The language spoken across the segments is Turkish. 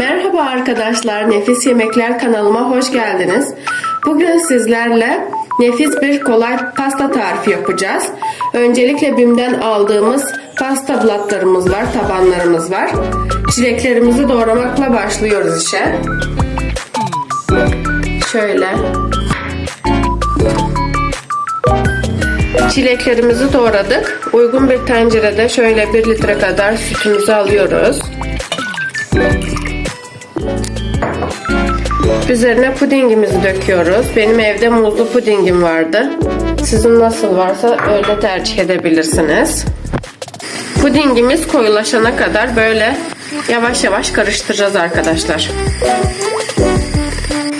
Merhaba arkadaşlar, Nefis Yemekler kanalıma hoş geldiniz. Bugün sizlerle nefis bir kolay pasta tarifi yapacağız. Öncelikle BİM'den aldığımız pasta blatlarımız var, tabanlarımız var. Çileklerimizi doğramakla başlıyoruz işe. Şöyle. Çileklerimizi doğradık. Uygun bir tencerede şöyle 1 litre kadar sütümüzü alıyoruz. Üzerine pudingimizi döküyoruz. Benim evde muzlu pudingim vardı. Sizin nasıl varsa öyle tercih edebilirsiniz. Pudingimiz koyulaşana kadar böyle yavaş yavaş karıştıracağız arkadaşlar.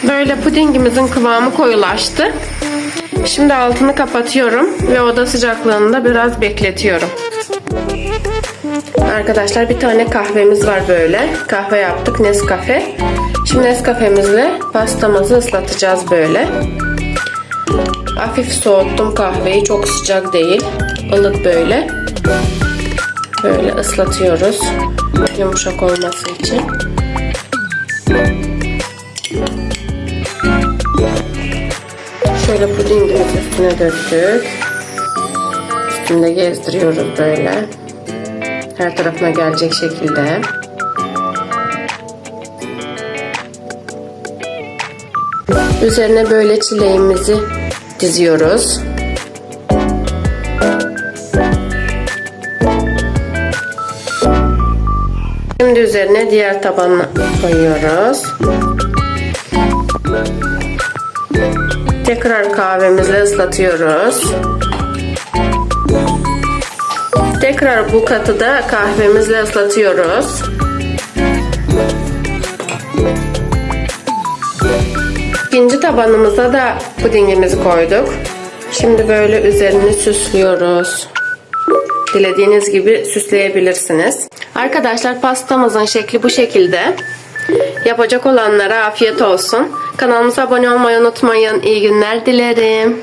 Böyle pudingimizin kıvamı koyulaştı. Şimdi altını kapatıyorum ve oda sıcaklığında biraz bekletiyorum. Arkadaşlar bir tane kahvemiz var böyle. Kahve yaptık Nescafe. Şimdi Nescafe'mizle pastamızı ıslatacağız böyle. Hafif soğuttum kahveyi. Çok sıcak değil. ılık böyle. Böyle ıslatıyoruz. Yumuşak olması için. Şöyle pudingimizi üstüne döktük. Üstünde gezdiriyoruz böyle. Her tarafına gelecek şekilde. Üzerine böyle çileğimizi diziyoruz. Şimdi üzerine diğer tabanına koyuyoruz. Tekrar kahvemizle ıslatıyoruz. Tekrar bu katı da kahvemizle ıslatıyoruz. İkinci tabanımıza da pudingimizi koyduk. Şimdi böyle üzerini süslüyoruz. Dilediğiniz gibi süsleyebilirsiniz. Arkadaşlar pastamızın şekli bu şekilde. Yapacak olanlara afiyet olsun. Kanalımıza abone olmayı unutmayın. İyi günler dilerim.